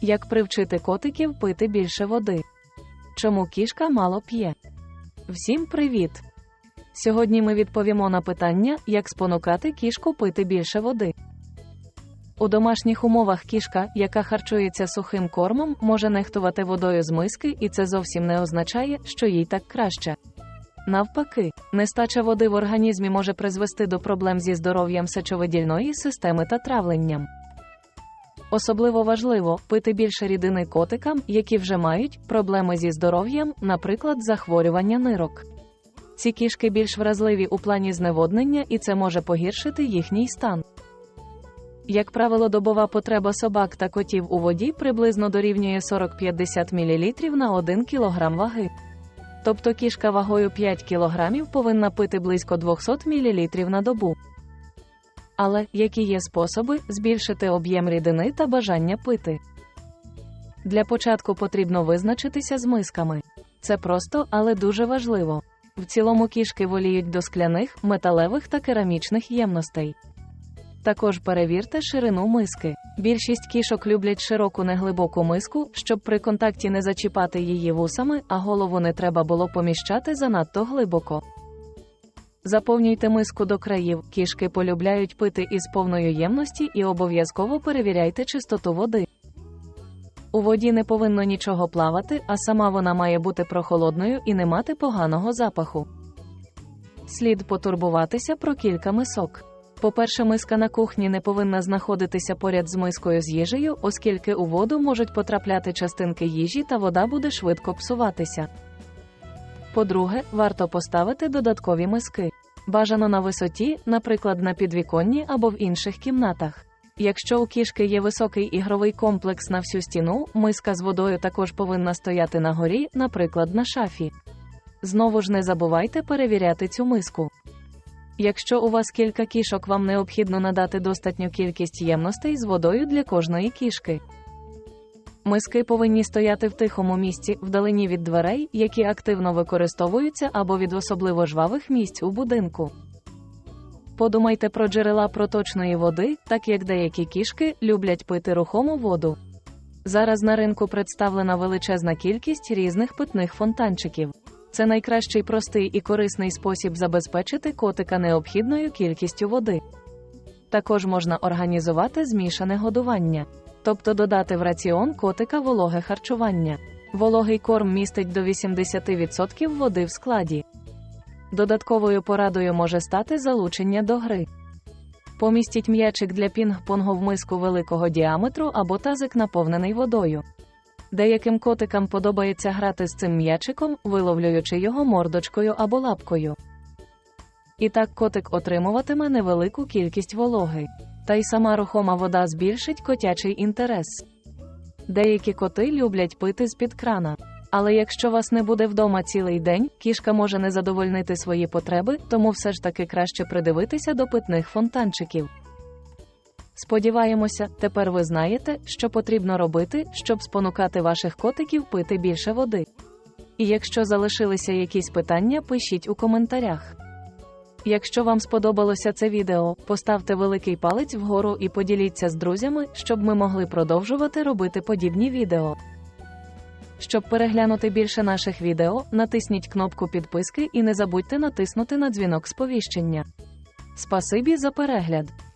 Як привчити котиків пити більше води? Чому кішка мало п'є? Всім привіт! Сьогодні ми відповімо на питання, як спонукати кішку пити більше води. У домашніх умовах кішка, яка харчується сухим кормом, може нехтувати водою з миски, і це зовсім не означає, що їй так краще. Навпаки, нестача води в організмі може призвести до проблем зі здоров'ям сечовидільної системи та травленням. Особливо важливо пити більше рідини котикам, які вже мають проблеми зі здоров'ям, наприклад, захворювання нирок. Ці кішки більш вразливі у плані зневоднення, і це може погіршити їхній стан. Як правило, добова потреба собак та котів у воді приблизно дорівнює 40-50 мл на 1 кг ваги. Тобто кішка вагою 5 кг повинна пити близько 200 мл на добу. Але які є способи збільшити об'єм рідини та бажання пити? Для початку потрібно визначитися з мисками. Це просто, але дуже важливо. В цілому кішки воліють до скляних, металевих та керамічних ємностей. Також перевірте ширину миски. Більшість кішок люблять широку неглибоку миску, щоб при контакті не зачіпати її вусами, а голову не треба було поміщати занадто глибоко. Заповнюйте миску до країв, кішки полюбляють пити із повною ємності і обов'язково перевіряйте чистоту води. У воді не повинно нічого плавати, а сама вона має бути прохолодною і не мати поганого запаху. Слід потурбуватися про кілька мисок. По-перше, миска на кухні не повинна знаходитися поряд з мискою з їжею, оскільки у воду можуть потрапляти частинки їжі та вода буде швидко псуватися. По-друге, варто поставити додаткові миски. Бажано на висоті, наприклад, на підвіконні або в інших кімнатах. Якщо у кішки є високий ігровий комплекс на всю стіну, миска з водою також повинна стояти на горі, наприклад, на шафі. Знову ж не забувайте перевіряти цю миску. Якщо у вас кілька кішок, вам необхідно надати достатню кількість ємностей з водою для кожної кішки. Миски повинні стояти в тихому місці, вдалині від дверей, які активно використовуються або від особливо жвавих місць у будинку. Подумайте про джерела проточної води, так як деякі кішки люблять пити рухому воду. Зараз на ринку представлена величезна кількість різних питних фонтанчиків. Це найкращий простий і корисний спосіб забезпечити котика необхідною кількістю води. Також можна організувати змішане годування, тобто додати в раціон котика вологе харчування. Вологий корм містить до 80% води в складі. Додатковою порадою може стати залучення до гри. Помістіть м'ячик для пінг-понгу в миску великого діаметру або тазик наповнений водою. Деяким котикам подобається грати з цим м'ячиком, виловлюючи його мордочкою або лапкою. І так котик отримуватиме невелику кількість вологи. Та й сама рухома вода збільшить котячий інтерес. Деякі коти люблять пити з-під крана. Але якщо вас не буде вдома цілий день, кішка може не задовольнити свої потреби, тому все ж таки краще придивитися до питних фонтанчиків. Сподіваємося, тепер ви знаєте, що потрібно робити, щоб спонукати ваших котиків пити більше води. І якщо залишилися якісь питання, пишіть у коментарях. Якщо вам сподобалося це відео, поставте великий палець вгору і поділіться з друзями, щоб ми могли продовжувати робити подібні відео. Щоб переглянути більше наших відео, натисніть кнопку підписки і не забудьте натиснути на дзвінок сповіщення. Спасибі за перегляд!